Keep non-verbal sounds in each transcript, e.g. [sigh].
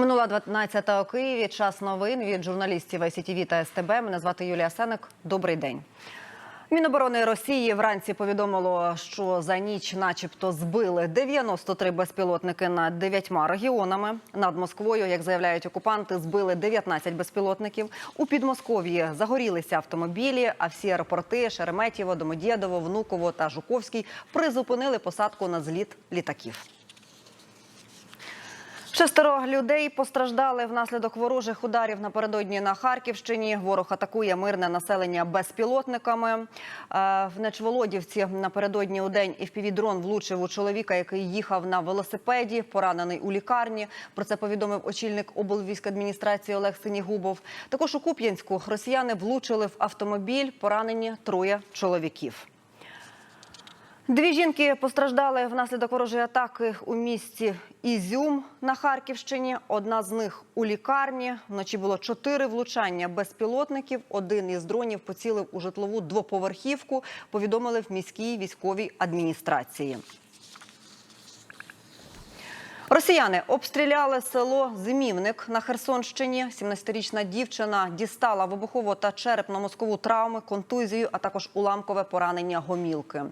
Минула 12 у Києві. Час новин від журналістів ICTV та СТБ. Мене звати Юлія Сеник. Добрий день. Міноборони Росії вранці повідомило, що за ніч, начебто, збили 93 безпілотники над дев'ятьма регіонами. Над Москвою, як заявляють окупанти, збили 19 безпілотників. У Підмосков'ї загорілися автомобілі, а всі аеропорти Шереметьєво, Домодєдово, Внуково та Жуковський призупинили посадку на зліт літаків. Шестеро людей постраждали внаслідок ворожих ударів напередодні на Харківщині. Ворог атакує мирне населення безпілотниками. Е, В Нечволодівці напередодні у день дрон влучив у чоловіка, який їхав на велосипеді, поранений у лікарні. Про це повідомив очільник облвійськадміністрації Олег Синігубов. Також у Куп'янську росіяни влучили в автомобіль, поранені троє чоловіків. Дві жінки постраждали внаслідок ворожої атаки у місті Ізюм на Харківщині. Одна з них у лікарні. Вночі було чотири влучання безпілотників. Один із дронів поцілив у житлову двоповерхівку. Повідомили в міській військовій адміністрації. Росіяни обстріляли село Зимівник на Херсонщині. 17-річна дівчина дістала вибухову та черепно-мозкову травми, контузію, а також уламкове поранення гомілки.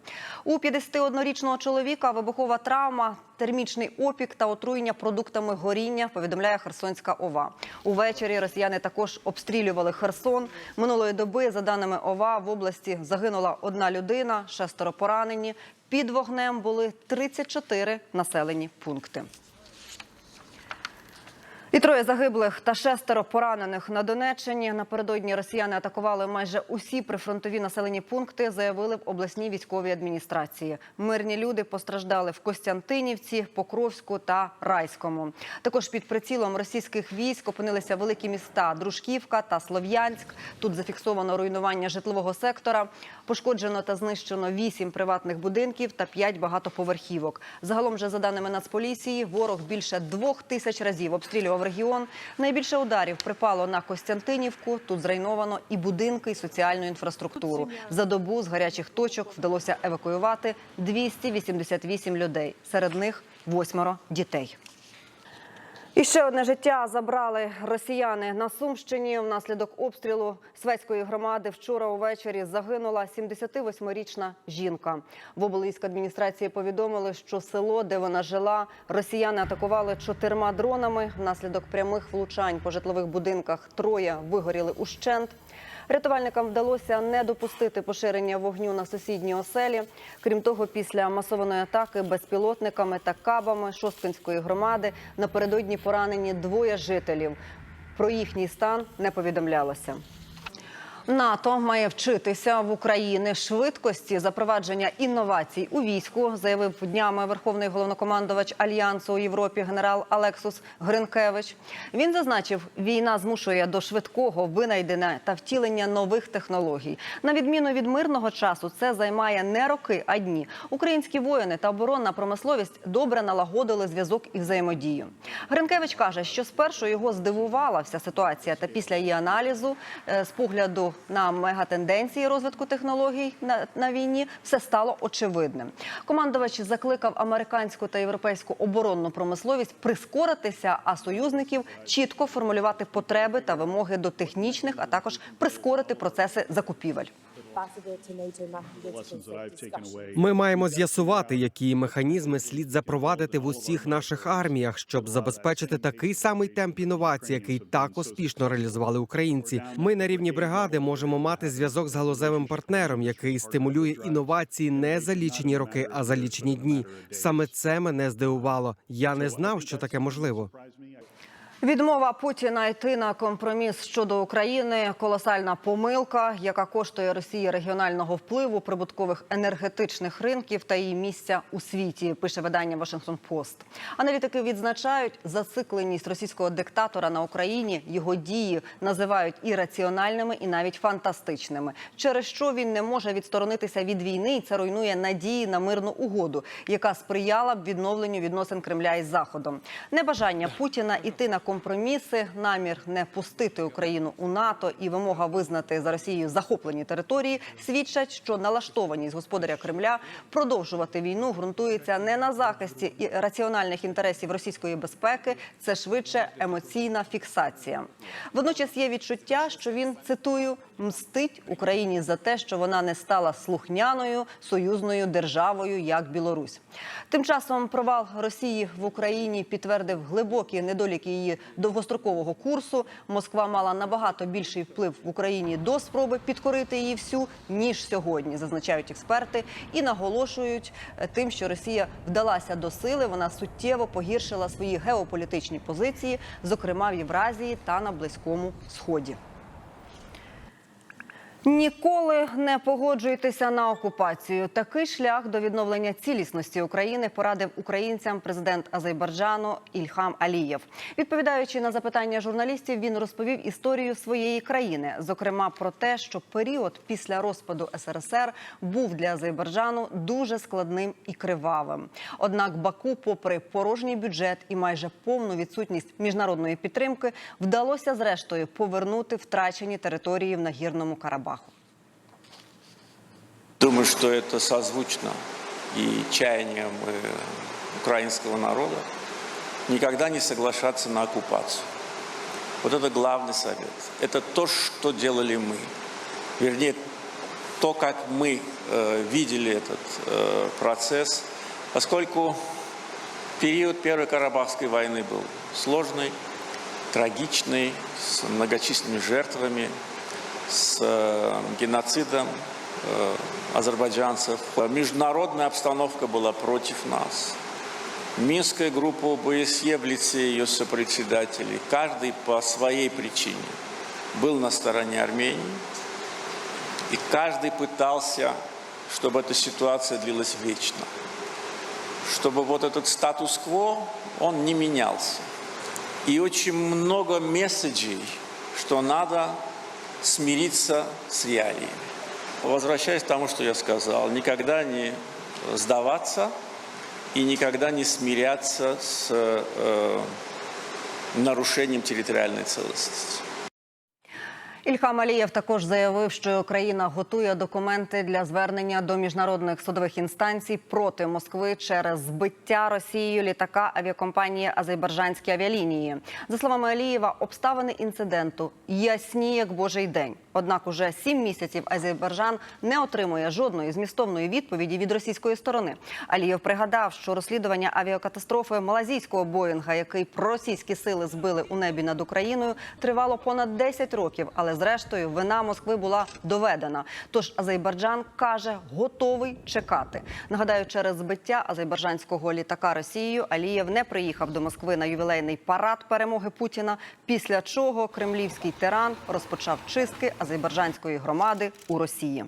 У 51-річного чоловіка вибухова травма, термічний опік та отруєння продуктами горіння, повідомляє Херсонська ОВА. Увечері росіяни також обстрілювали Херсон. Минулої доби, за даними ОВА, в області загинула одна людина, шестеро поранені. Під вогнем були 34 населені пункти. І троє загиблих та шестеро поранених на Донеччині. Напередодні росіяни атакували майже усі прифронтові населені пункти, заявили в обласній військовій адміністрації. Мирні люди постраждали в Костянтинівці, Покровську та Райському. Також під прицілом російських військ опинилися великі міста Дружківка та Слов'янськ. Тут зафіксовано руйнування житлового сектора. Пошкоджено та знищено вісім приватних будинків та п'ять багатоповерхівок. Загалом, же за даними Нацполіції, ворог більше двох тисяч разів обстрілював регіон. Найбільше ударів припало на Костянтинівку. Тут зруйновано і будинки, і соціальну інфраструктуру. За добу з гарячих точок вдалося евакуювати 288 людей. Серед них восьмеро дітей. І ще одне життя забрали росіяни на Сумщині. Внаслідок обстрілу Свецької громади вчора увечері загинула 78-річна жінка. В обліськадміністрації повідомили, що село, де вона жила, росіяни атакували чотирма дронами. Внаслідок прямих влучань по житлових будинках троє вигоріли ущент. Рятувальникам вдалося не допустити поширення вогню на сусідні оселі. Крім того, після масованої атаки безпілотниками та кабами Шосткинської громади напередодні поранені двоє жителів. Про їхній стан не повідомлялося. НАТО має вчитися в Україні швидкості запровадження інновацій у війську, заявив днями Верховний головнокомандувач Альянсу у Європі генерал Алексус Гринкевич. Він зазначив, війна змушує до швидкого винайдення та втілення нових технологій. На відміну від мирного часу, це займає не роки, а дні. Українські воїни та оборонна промисловість добре налагодили зв'язок і взаємодію. Гринкевич каже, що спершу його здивувала вся ситуація, та після її аналізу е, з погляду на мегатенденції розвитку технологій на, на війні все стало очевидним. Командувач закликав американську та європейську оборонну промисловість прискоритися, а союзників чітко формулювати потреби та вимоги до технічних, а також прискорити процеси закупівель. Ми маємо з'ясувати, які механізми слід запровадити в усіх наших арміях, щоб забезпечити такий самий темп інновацій, який так успішно реалізували українці. Ми на рівні бригади можемо мати зв'язок з галузевим партнером, який стимулює інновації не за лічені роки, а за лічені дні. Саме це мене здивувало. Я не знав, що таке можливо. Відмова Путіна йти на компроміс щодо України колосальна помилка, яка коштує Росії регіонального впливу, прибуткових енергетичних ринків та її місця у світі. Пише видання Вашингтон Пост. Аналітики відзначають зацикленість російського диктатора на Україні. Його дії називають і і навіть фантастичними. Через що він не може відсторонитися від війни, і це руйнує надії на мирну угоду, яка сприяла б відновленню відносин Кремля із Заходом. Небажання Путіна іти на компроміси, намір не пустити Україну у НАТО і вимога визнати за Росією захоплені території свідчать, що налаштованість господаря Кремля продовжувати війну ґрунтується не на захисті і раціональних інтересів російської безпеки. Це швидше емоційна фіксація. Водночас є відчуття, що він цитую мстить Україні за те, що вона не стала слухняною союзною державою, як Білорусь. Тим часом провал Росії в Україні підтвердив глибокі недоліки її довгострокового курсу. Москва мала набагато більший вплив в Україні до спроби підкорити її всю ніж сьогодні, зазначають експерти, і наголошують е, тим, що Росія вдалася до сили. Вона суттєво погіршила свої геополітичні позиції, зокрема в Євразії та на Близькому Сході. Ніколи не погоджуйтеся на окупацію. Такий шлях до відновлення цілісності України порадив українцям президент Азербайджану Ільхам Алієв. Відповідаючи на запитання журналістів, він розповів історію своєї країни, зокрема про те, що період після розпаду СРСР був для Азербайджану дуже складним і кривавим. Однак Баку, попри порожній бюджет і майже повну відсутність міжнародної підтримки, вдалося зрештою повернути втрачені території в нагірному Карабаху. Думаю, что это созвучно и чаяниям э, украинского народа никогда не соглашаться на оккупацию. Вот это главный совет. Это то, что делали мы. Вернее, то, как мы э, видели этот э, процесс, поскольку период Первой Карабахской войны был сложный, трагичный, с многочисленными жертвами, с э, геноцидом азербайджанцев. Международная обстановка была против нас. Минская группа ОБСЕ в лице ее сопредседателей, каждый по своей причине был на стороне Армении. И каждый пытался, чтобы эта ситуация длилась вечно. Чтобы вот этот статус-кво, он не менялся. И очень много месседжей, что надо смириться с реалиями. Возвращаясь к тому, что я сказал, никогда не сдаваться и никогда не смиряться с э, нарушением территориальной целостности. Ільхам Алієв також заявив, що країна готує документи для звернення до міжнародних судових інстанцій проти Москви через збиття Росією літака авіакомпанії Азербайджанські авіалінії. За словами Алієва, обставини інциденту ясні як божий день. Однак, уже сім місяців Азербайджан не отримує жодної змістовної відповіді від російської сторони. Алієв пригадав, що розслідування авіакатастрофи малазійського Боїнга, який проросійські сили збили у небі над Україною, тривало понад 10 років. Але зрештою вина Москви була доведена. Тож Азербайджан каже, готовий чекати. Нагадаю, через збиття азербайджанського літака Росією Алієв не приїхав до Москви на ювілейний парад перемоги Путіна. Після чого кремлівський тиран розпочав чистки азербайджанської громади у Росії.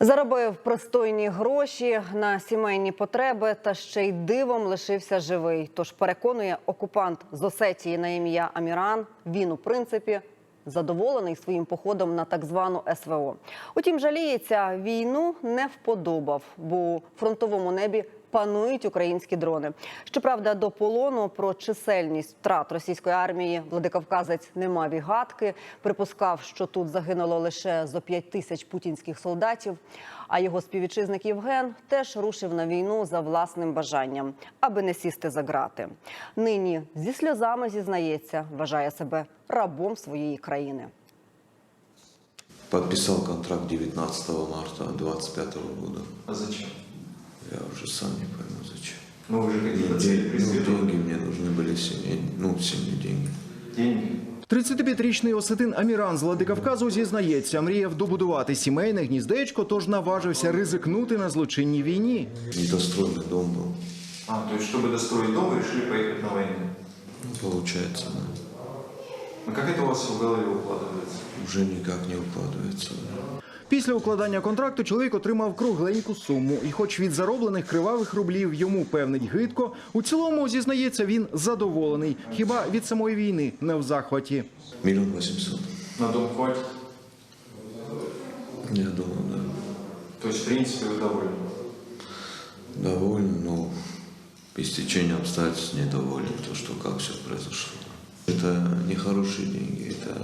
Заробив пристойні гроші на сімейні потреби та ще й дивом лишився живий. Тож переконує окупант з Осетії на ім'я Аміран. Він у принципі задоволений своїм походом на так звану СВО. Утім, жаліється, війну не вподобав, бо у фронтовому небі панують українські дрони. Щоправда, до полону про чисельність втрат російської армії Владикавказець не мав і гадки. Припускав, що тут загинуло лише зо 5 тисяч путінських солдатів. А його співвітчизник Євген теж рушив на війну за власним бажанням, аби не сісти за грати. Нині зі сльозами зізнається, вважає себе рабом своєї країни. Подписал контракт 19 марта 25 года. А зачем? Я уже сам не пойму зачем. Ну вы же хотели Ну, цель ден- ну, преследовать. деньги мне нужны были сильнее. Ну, сильные деньги. Деньги. 35-річний Осетин Аміран з Владикавказу зізнається, мріяв добудувати сімейне гніздечко, тож наважився ризикнути на злочинній війні. Недостроенный дом был. А, то есть, чтобы достроить дом, вы решили поехать на войну. Ну, получается, да. Ну как это у вас все в голове укладывается? Уже никак не укладывается. Після укладання контракту чоловік отримав кругленьку суму, і, хоч від зароблених кривавих рублів йому певнить гидко, у цілому зізнається він задоволений. Хіба від самої війни не в захваті. Миллион восемьсот. На дом хватит? Я думаю, да. То есть, в принципе, вы довольны? Довольно, но по стечению обстоятельств недоволен, то, что как все произошло. Это нехорошие деньги, это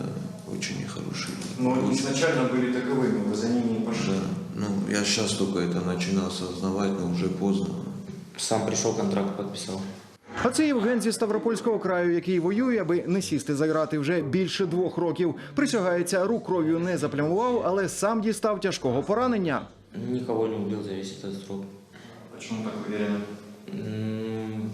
очень нехорошие деньги. Но Очень- изначально были таковыми, вы за ними не пошли. Да. Ну, я сейчас только это начинал осознавать, но уже поздно. Сам пришел, контракт подписал. А це Євген зі Ставропольського краю, який воює, аби не сісти за грати вже більше двох років. Присягається, рук кров'ю не заплямував, але сам дістав тяжкого поранення. Никого не убил за весь этот срок. Почему так уверены?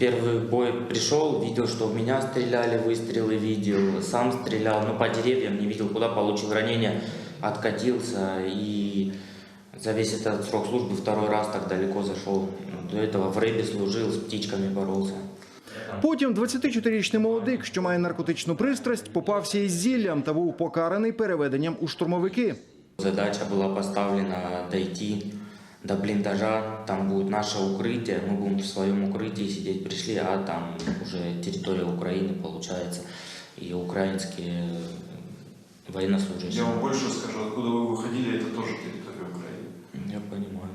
М, Первый бой пришел, видел, что в меня стреляли, выстрелы видел, сам стрелял, но по деревьям не видел, куда получил ранение, откатился и за весь этот срок службы второй раз так далеко зашел. До этого в рыбе служил, с птичками боролся. Потім 24-річний молодик, що має наркотичну пристрасть, попався із зіллям та був покараний переведенням у штурмовики. Задача была поставлена дойти до блиндажа, там будет наше укрытие, мы будем в своем укрытии сидеть, пришли, а там уже территория Украины получается, и украинские военнослужащие. Я вам больше скажу, откуда вы выходили, это тоже территория Украины. Я понимаю.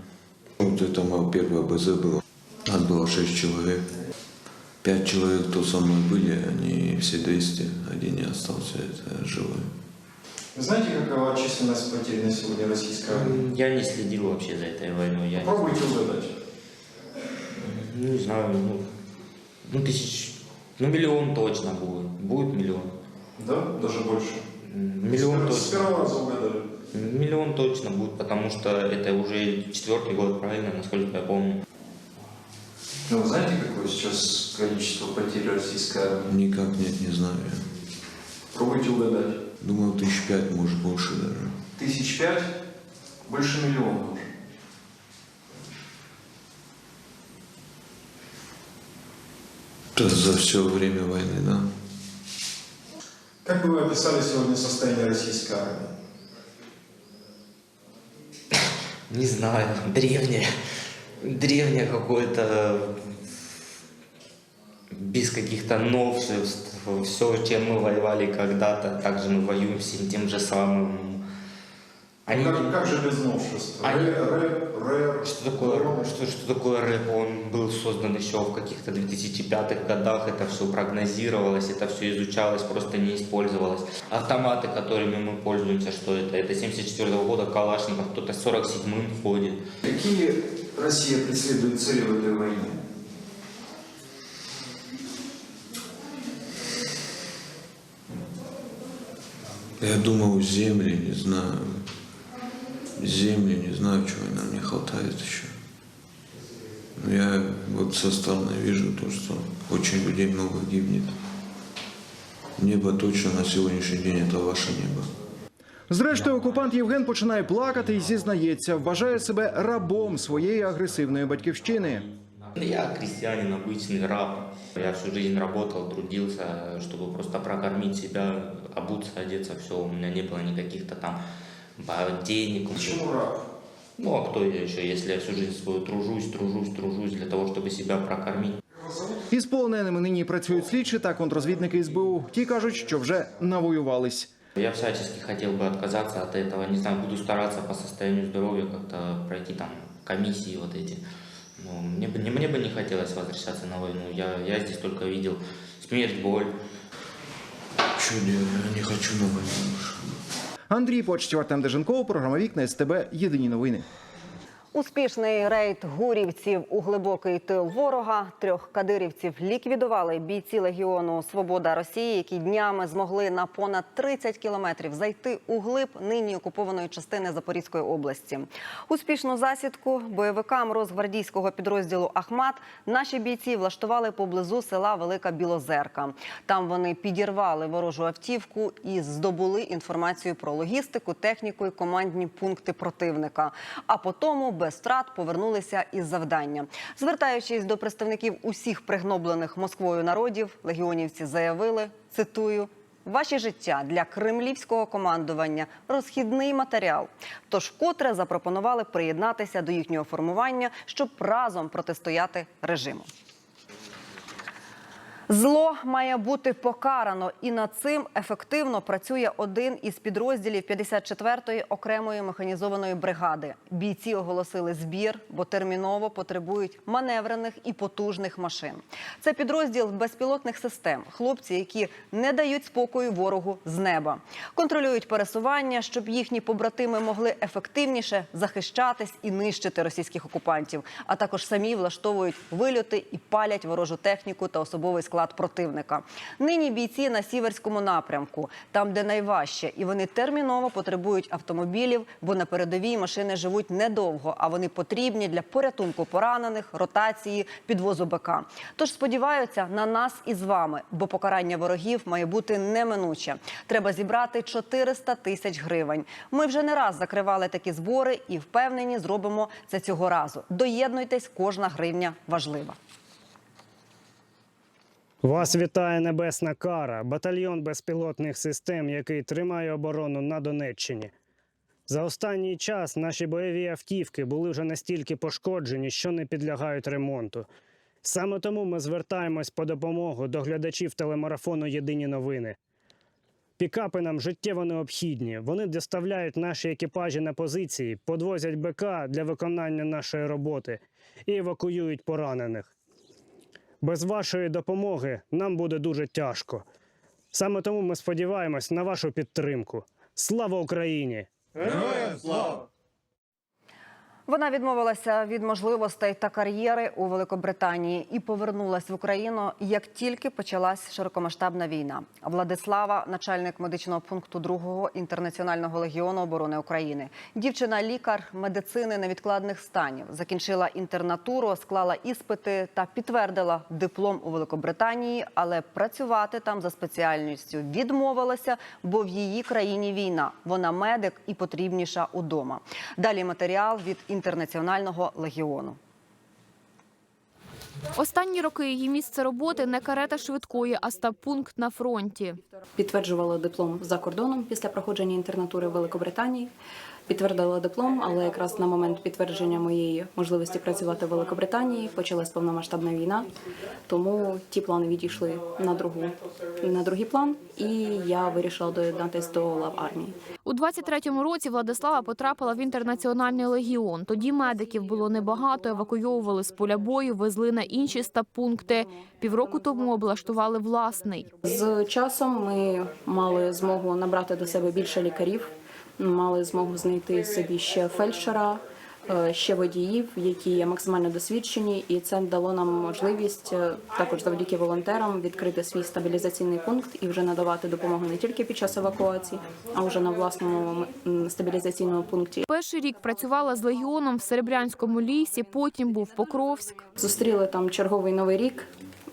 Вот это мое первое БЗ было. Нас было 6 человек. Пять человек, кто со мной были, они все 200, один не остался это живой. Вы знаете, какова численность потерь на сегодня российской армии? Я не следил вообще за этой войной, я не, Попробуйте угадать. ну, не знаю, ну, ну тысяч, ну миллион точно будет, будет миллион. Да? Даже больше. Миллион С точно. первого раза угадали. Миллион точно будет, потому что это уже четвертый год, правильно, насколько я помню. Ну, вы знаете, какое сейчас количество потерь российской армии? Никак нет, не знаю. Пробуйте угадать. Думаю, тысяч пять, может больше даже. Тысяч пять? Больше миллиона уже. Это за все время войны, да? Как бы вы описали сегодня состояние российской армии? Не знаю, древнее. Древнее какое-то без каких-то новшеств. Все, чем мы воевали когда-то, также мы воюем всем тем же самым. Они... Как, как же без новшеств? Они- Рэп, рэп, рэп. Что такое, что, что такое рэп? Он был создан еще в каких-то 2005 годах, это все прогнозировалось, это все изучалось, просто не использовалось. Автоматы, которыми мы пользуемся, что это? Это 74 года Калашников, кто-то 47-м ходит. Какие Россия преследует цели в этой войне? Я думал, земли, не знаю. Земли, не знаю, чего нам не хватает еще. Но я вот со стороны вижу то, что очень людей много гибнет. Небо точно на сегодняшний день это ваше небо. Зрештою, окупант Євген починає плакати і зізнається, вважає себе рабом своєї агресивної батьківщини. Я крестьянин, обычный раб. Я всю жизнь работал, трудился, чтобы просто прокормить себя, обуться, одеться, все. У меня не было никаких-то там ба- денег. Почему раб? Ну а кто я еще, если я всю жизнь свою тружусь, тружусь, тружусь для того, чтобы себя прокормить? Із полоненими нині працюють слідчі та контрозвідники СБУ. Ті кажуть, що вже навоювались. Я всячески хотел бы отказаться от этого. Не знаю, буду стараться по состоянию здоровья как-то пройти там комиссии вот эти. Но мне бы, не, мне бы не хотелось возвращаться на войну. Я, я здесь только видел смерть, боль. Делать? Я не хочу на войну. Андрій Артем Деженков, програма Вікна СТБ. Єдині новини. Успішний рейд гурівців у глибокий тил ворога. Трьох кадирівців ліквідували бійці легіону Свобода Росії, які днями змогли на понад 30 кілометрів зайти у глиб нині окупованої частини Запорізької області. Успішну засідку бойовикам розгвардійського підрозділу Ахмат наші бійці влаштували поблизу села Велика Білозерка. Там вони підірвали ворожу автівку і здобули інформацію про логістику, техніку і командні пункти противника. А потім без втрат повернулися із завдання. Звертаючись до представників усіх пригноблених Москвою народів, легіонівці заявили: цитую. Ваші життя для кремлівського командування розхідний матеріал. Тож котре запропонували приєднатися до їхнього формування, щоб разом протистояти режиму. Зло має бути покарано, і над цим ефективно працює один із підрозділів 54-ї окремої механізованої бригади. Бійці оголосили збір, бо терміново потребують маневрених і потужних машин. Це підрозділ безпілотних систем. Хлопці, які не дають спокою ворогу з неба, контролюють пересування, щоб їхні побратими могли ефективніше захищатись і нищити російських окупантів, а також самі влаштовують вильоти і палять ворожу техніку та особовий склад противника. Нині бійці на сіверському напрямку, там де найважче, і вони терміново потребують автомобілів, бо на передовій машини живуть недовго, а вони потрібні для порятунку поранених, ротації, підвозу БК. Тож сподіваються на нас і з вами, бо покарання ворогів має бути неминуче. Треба зібрати 400 тисяч гривень. Ми вже не раз закривали такі збори і впевнені, зробимо це цього разу. Доєднуйтесь, кожна гривня важлива. Вас вітає небесна кара, батальйон безпілотних систем, який тримає оборону на Донеччині. За останній час наші бойові автівки були вже настільки пошкоджені, що не підлягають ремонту. Саме тому ми звертаємось по допомогу до глядачів телемарафону Єдині новини. Пікапи нам життєво необхідні. Вони доставляють наші екіпажі на позиції, подвозять БК для виконання нашої роботи і евакуюють поранених. Без вашої допомоги нам буде дуже тяжко. Саме тому ми сподіваємось на вашу підтримку. Слава Україні! Вона відмовилася від можливостей та кар'єри у Великобританії і повернулась в Україну, як тільки почалась широкомасштабна війна. Владислава, начальник медичного пункту 2-го інтернаціонального легіону оборони України. Дівчина лікар медицини невідкладних станів. Закінчила інтернатуру, склала іспити та підтвердила диплом у Великобританії, але працювати там за спеціальністю відмовилася, бо в її країні війна. Вона медик і потрібніша удома. Далі матеріал від інтернаціонального легіону. Останні роки її місце роботи не карета швидкої, а став пункт на фронті. Підтверджувала диплом за кордоном після проходження інтернатури в Великобританії. Підтвердила диплом, але якраз на момент підтвердження моєї можливості працювати в Великобританії почалась повномасштабна війна. Тому ті плани відійшли на другу на другий план, і я вирішила доєднатись до лав армії. У 23-му році Владислава потрапила в інтернаціональний легіон. Тоді медиків було небагато, евакуйовували з поля бою, везли на інші стаб-пункти. Півроку тому облаштували власний. З часом ми мали змогу набрати до себе більше лікарів, мали змогу знайти собі ще фельдшера, е, ще водіїв, які є максимально досвідчені, і це дало нам можливість е, також завдяки волонтерам відкрити свій стабілізаційний пункт і вже надавати допомогу не тільки під час евакуації, а вже на власному стабілізаційному пункті. Перший рік працювала з легіоном в Серебрянському лісі, потім був Покровськ. Зустріли там черговий новий рік,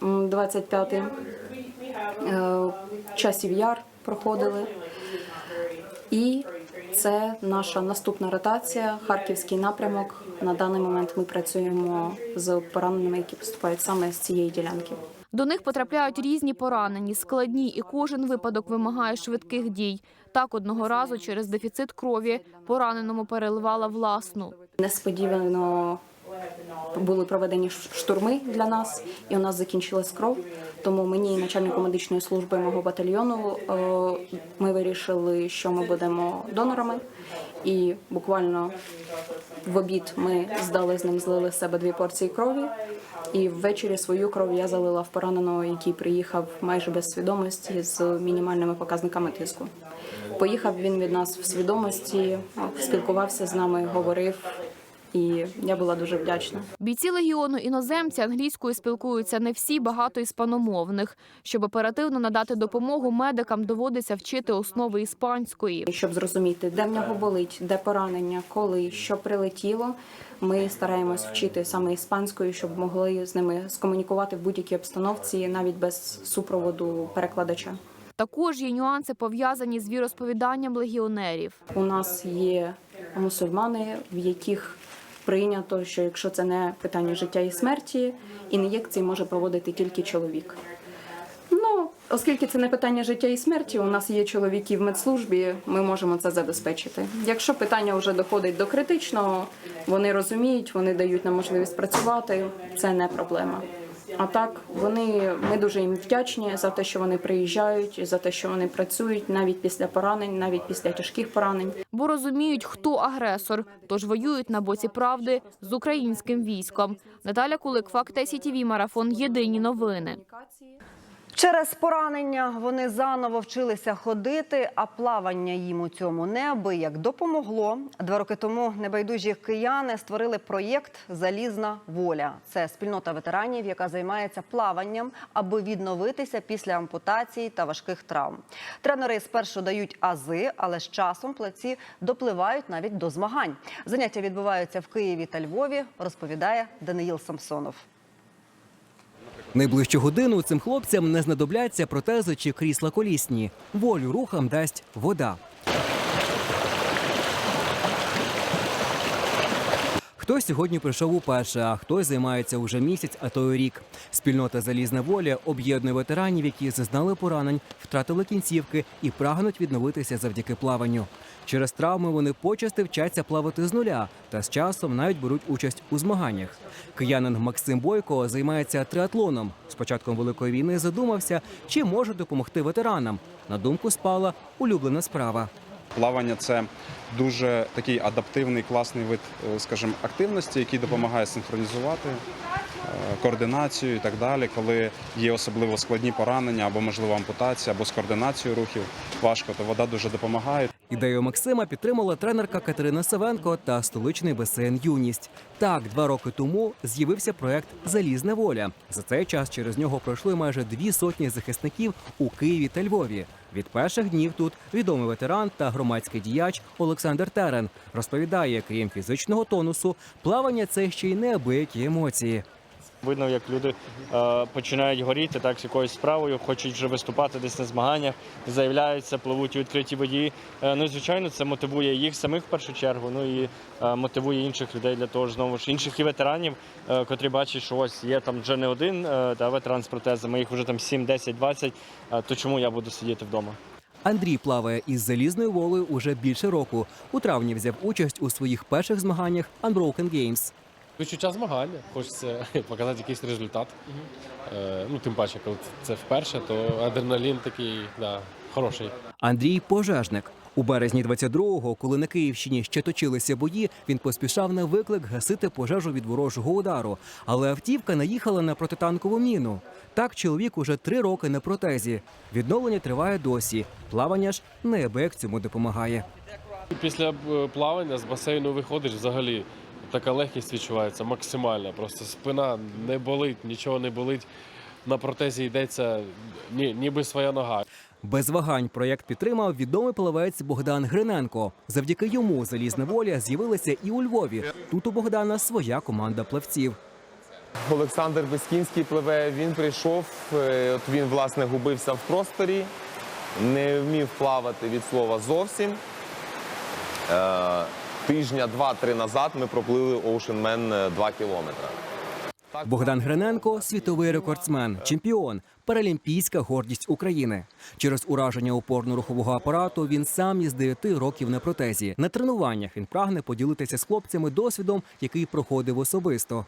м, 25-й. Е, Часів яр проходили. І це наша наступна ротація, харківський напрямок. На даний момент ми працюємо з пораненими, які поступають саме з цієї ділянки. До них потрапляють різні поранені, складні, і кожен випадок вимагає швидких дій. Так одного разу через дефіцит крові пораненому переливала власну. Несподівано були проведені штурми для нас, і у нас закінчилась кров. Тому мені, і начальнику медичної служби мого батальйону, е, ми вирішили, що ми будемо донорами. І буквально в обід ми здали з ним, злили з себе дві порції крові. І ввечері свою кров я залила в пораненого, який приїхав майже без свідомості з мінімальними показниками тиску. Поїхав він від нас в свідомості, спілкувався з нами, говорив, і я була дуже вдячна. Бійці легіону іноземці англійською спілкуються не всі, багато іспаномовних. Щоб оперативно надати допомогу медикам, доводиться вчити основи іспанської. Щоб зрозуміти, де в нього болить, де поранення, коли, що прилетіло. Ми стараємось вчити саме іспанською, щоб могли з ними скомунікувати в будь-якій обстановці, навіть без супроводу перекладача. Також є нюанси пов'язані з віросповіданням легіонерів. У нас є мусульмани, в яких прийнято, що якщо це не питання життя і смерті, ін'єкції може проводити тільки чоловік. Ну, оскільки це не питання життя і смерті, у нас є чоловіки в медслужбі, ми можемо це забезпечити. Якщо питання вже доходить до критичного, вони розуміють, вони дають нам можливість працювати. Це не проблема. А так, вони ми дуже їм вдячні за те, що вони приїжджають, за те, що вони працюють навіть після поранень, навіть після тяжких поранень. Бо розуміють, хто агресор, тож воюють на боці правди з українським військом. Наталя Кулик, Факт СІТІВІ, Марафон. Єдині новини. Через поранення вони заново вчилися ходити, а плавання їм у цьому неабияк допомогло. Два роки тому небайдужі кияни створили проєкт Залізна воля. Це спільнота ветеранів, яка займається плаванням, аби відновитися після ампутації та важких травм. Тренери спершу дають ази, але з часом плеці допливають навіть до змагань. Заняття відбуваються в Києві та Львові. Розповідає Даниїл Самсонов. Найближчу годину цим хлопцям не знадобляться протези чи крісла колісні. Волю рухам дасть вода. Хтось сьогодні прийшов уперше, а хтось займається уже місяць, а то й рік. Спільнота Залізна воля об'єднує ветеранів, які зазнали поранень, втратили кінцівки і прагнуть відновитися завдяки плаванню. Через травми вони почасти вчаться плавати з нуля та з часом навіть беруть участь у змаганнях. Киянин Максим Бойко займається триатлоном. З початком великої війни задумався, чи може допомогти ветеранам. На думку спала улюблена справа. Плавання це дуже такий адаптивний, класний вид, е, скажімо, активності, який допомагає синхронізувати е, координацію і так далі, коли є особливо складні поранення або можливо ампутація, або з координацією рухів важко, то вода дуже допомагає. Ідею Максима підтримала тренерка Катерина Савенко та столичний басейн Юність. Так, два роки тому з'явився проект Залізна воля. За цей час через нього пройшли майже дві сотні захисників у Києві та Львові. Від перших днів тут відомий ветеран та громадський діяч Олександр Терен розповідає, крім фізичного тонусу, плавання це ще й неабиякі емоції. Видно, як люди е, починають горіти так з якоюсь справою, хочуть вже виступати десь на змаганнях, заявляються, пливуть у відкритій воді. Е, ну звичайно, це мотивує їх самих в першу чергу. Ну і е, мотивує інших людей для того ж знову ж інших і ветеранів, е, котрі бачать, що ось є там вже не один е, та ветеран з протезами, їх вже там 7, 10, 20, е, То чому я буду сидіти вдома? Андрій плаває із залізною волею уже більше року. У травні взяв участь у своїх перших змаганнях Unbroken Games. Відчуття змагання, хочеться [laughs] показати якийсь результат. Е, ну, тим паче, коли це вперше, то адреналін такий да, хороший. Андрій пожежник. У березні 22-го, коли на Київщині ще точилися бої, він поспішав на виклик гасити пожежу від ворожого удару. Але автівка наїхала на протитанкову міну. Так чоловік уже три роки на протезі. Відновлення триває досі. Плавання ж неабияк цьому допомагає. Після е, плавання з басейну виходиш взагалі. Така легкість відчувається максимальна. Просто спина не болить, нічого не болить. На протезі йдеться ні, ніби своя нога. Без вагань проєкт підтримав відомий плавець Богдан Гриненко. Завдяки йому залізна воля з'явилася і у Львові. Тут у Богдана своя команда плавців. Олександр Бескінський пливе. Він прийшов. е, От він власне губився в просторі, не вмів плавати від слова зовсім. Тижня два-три назад ми проплили Ocean Man 2 кілометри. Богдан Гриненко світовий рекордсмен, чемпіон, паралімпійська гордість України. Через ураження опорно-рухового апарату він сам із 9 років на протезі. На тренуваннях він прагне поділитися з хлопцями досвідом, який проходив особисто.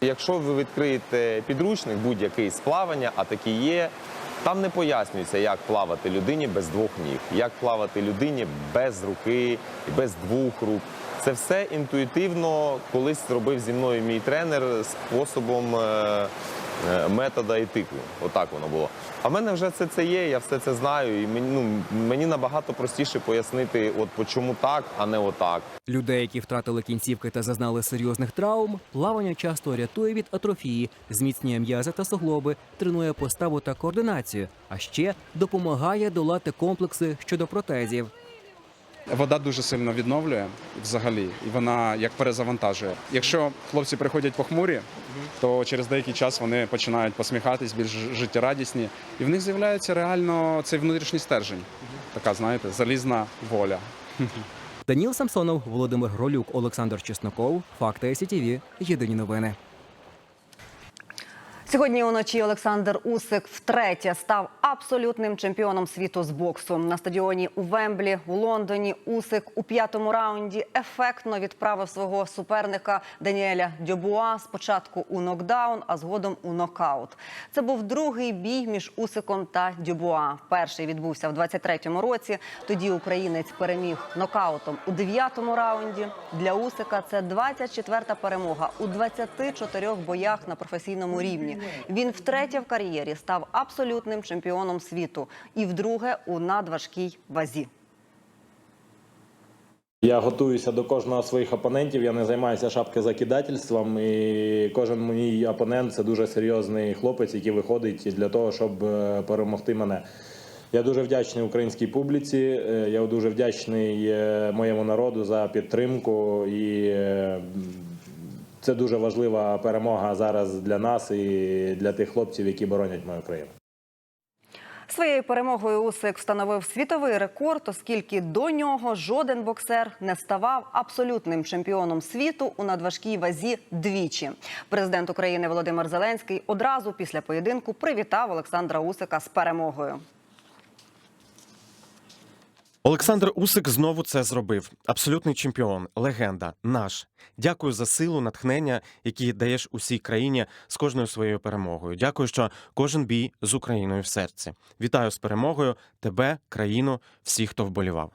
Якщо ви відкриєте підручник будь-який з плавання, а такі є, там не пояснюється, як плавати людині без двох ніг, як плавати людині без руки, без двох рук. Це все інтуїтивно колись зробив зі мною мій тренер способом е, е, метода і тику. Отак воно було. А в мене вже все це є, я все це знаю, і мені, ну, мені набагато простіше пояснити, от чому так, а не отак. Людей, які втратили кінцівки та зазнали серйозних травм, плавання часто рятує від атрофії, зміцнює м'язи та суглоби, тренує поставу та координацію, а ще допомагає долати комплекси щодо протезів. Вода дуже сильно відновлює взагалі, і вона як перезавантажує. Якщо хлопці приходять похмурі, то через деякий час вони починають посміхатись, більш життєрадісні, і в них з'являється реально цей внутрішній стержень. Така, знаєте, залізна воля. Даніл Самсонов, Володимир Гролюк, Олександр Чесноков. Факти СІТІВІ. Єдині новини. Сьогодні уночі Олександр Усик втретє став абсолютним чемпіоном світу з боксу. На стадіоні у Вемблі у Лондоні Усик у п'ятому раунді ефектно відправив свого суперника Даніеля Дьобуа спочатку у нокдаун, а згодом у нокаут. Це був другий бій між Усиком та Дьобуа. Перший відбувся в 23-му році. Тоді українець переміг нокаутом у дев'ятому раунді. Для Усика це 24-та перемога у 24 боях на професійному рівні. Він втретє в кар'єрі став абсолютним чемпіоном світу і вдруге у надважкій вазі. Я готуюся до кожного своїх опонентів. Я не займаюся шапкозакидательством. І кожен мій опонент це дуже серйозний хлопець, який виходить для того, щоб е, перемогти мене. Я дуже вдячний українській публіці. е, Я дуже вдячний е, моєму народу за підтримку. І це дуже важлива перемога зараз для нас і для тих хлопців, які боронять мою країну. Своєю перемогою Усик встановив світовий рекорд, оскільки до нього жоден боксер не ставав абсолютним чемпіоном світу у надважкій вазі двічі. Президент України Володимир Зеленський одразу після поєдинку привітав Олександра Усика з перемогою. Олександр Усик знову це зробив. Абсолютний чемпіон, легенда, наш. Дякую за силу, натхнення, які даєш усій країні з кожною своєю перемогою. Дякую, що кожен бій з Україною в серці. Вітаю з перемогою тебе, країну, всіх, хто вболівав.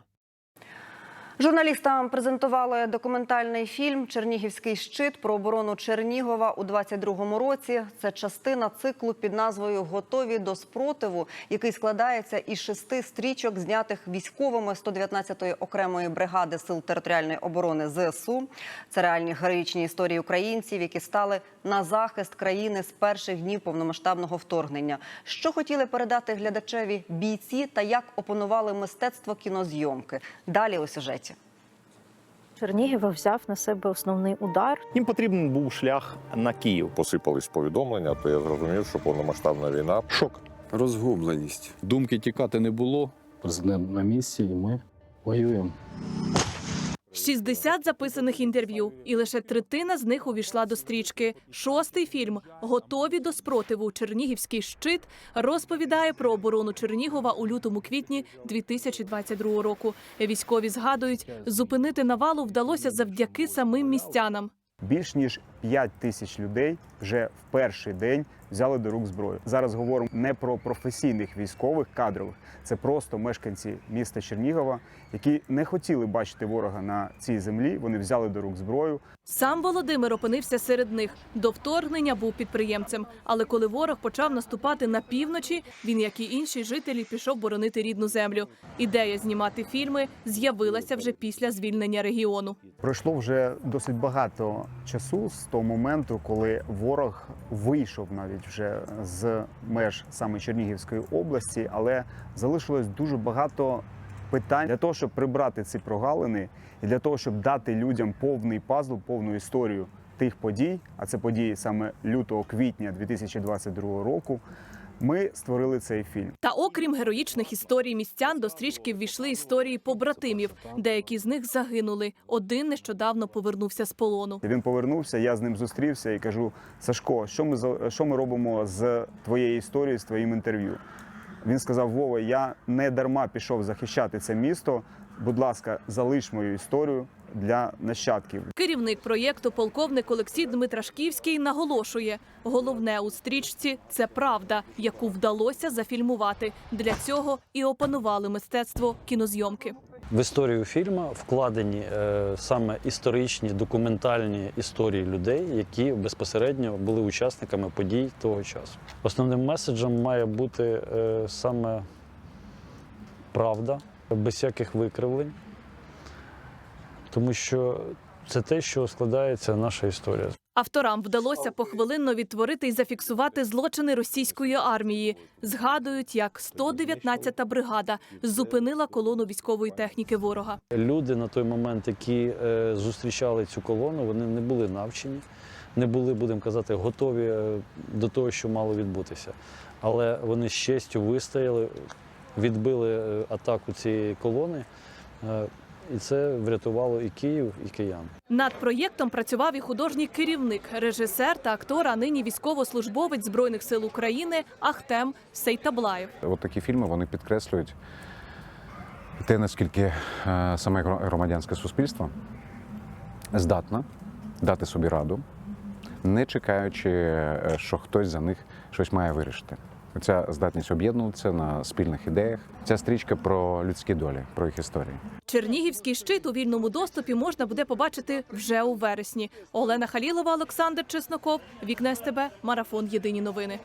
Журналістам презентували документальний фільм Чернігівський щит про оборону Чернігова у 22-му році. Це частина циклу під назвою Готові до спротиву, який складається із шести стрічок, знятих військовими 119-ї окремої бригади сил територіальної оборони ЗСУ. Це реальні героїчні історії українців, які стали на захист країни з перших днів повномасштабного вторгнення. Що хотіли передати глядачеві бійці та як опанували мистецтво кінозйомки. Далі у сюжеті. Чернігів взяв на себе основний удар. Їм потрібен був шлях на Київ. Посипались повідомлення, то я зрозумів, що повномасштабна війна. Шок. Розгубленість. Думки тікати не було. Президент на місці, і ми воюємо. 60 записаних інтерв'ю, і лише третина з них увійшла до стрічки. Шостий фільм Готові до спротиву. Чернігівський щит розповідає про оборону Чернігова у лютому квітні 2022 року. Військові згадують, зупинити навалу вдалося завдяки самим містянам. Більш ніж 5 тисяч людей вже в перший день взяли до рук зброю. Зараз говоримо не про професійних військових кадрових, це просто мешканці міста Чернігова, які не хотіли бачити ворога на цій землі. Вони взяли до рук зброю. Сам Володимир опинився серед них. До вторгнення був підприємцем. Але коли ворог почав наступати на півночі, він, як і інші жителі, пішов боронити рідну землю. Ідея знімати фільми з'явилася вже після звільнення регіону. Пройшло вже досить багато часу з того моменту, коли ворог вийшов навіть вже з меж саме Чернігівської області, але залишилось дуже багато питань для того, щоб прибрати ці прогалини, і для того, щоб дати людям повний пазл, повну історію тих подій, а це події саме лютого квітня 2022 року. Ми створили цей фільм. Та окрім героїчних історій містян, до стрічки ввійшли історії побратимів. Деякі з них загинули. Один нещодавно повернувся з полону. Він повернувся, я з ним зустрівся і кажу: Сашко, що ми що ми робимо з твоєю історією, з твоїм інтерв'ю? Він сказав: Вова, я не дарма пішов захищати це місто. Будь ласка, залиш мою історію для нащадків. Керівник проєкту, полковник Олексій Дмитрашківський, наголошує: головне у стрічці це правда, яку вдалося зафільмувати. Для цього і опанували мистецтво кінозйомки. В історію фільму вкладені е, саме історичні документальні історії людей, які безпосередньо були учасниками подій того часу. Основним меседжем має бути е, саме правда, без всяких викривлень, тому що це те, що складається наша історія. Авторам вдалося похвилинно відтворити і зафіксувати злочини російської армії. Згадують, як 119-та бригада зупинила колону військової техніки ворога. Люди на той момент, які е, зустрічали цю колону, вони не були навчені, не були, будемо казати, готові е, до того, що мало відбутися. Але вони з честю вистояли, відбили е, атаку цієї колони. І це врятувало і Київ, і киян. Над проєктом працював і художній керівник, режисер та актор, а нині військовослужбовець збройних сил України Ахтем Сейтаблаєв. От такі фільми вони підкреслюють те, наскільки е, саме гро- громадянське суспільство здатне дати собі раду, не чекаючи, е, що хтось за них щось має вирішити. Ця здатність об'єднуватися на спільних ідеях. Ця стрічка про людські долі, про їх історії. Чернігівський щит у вільному доступі можна буде побачити вже у вересні. Олена Халілова, Олександр Чесноков, Вікне СТБ, Марафон Єдині новини.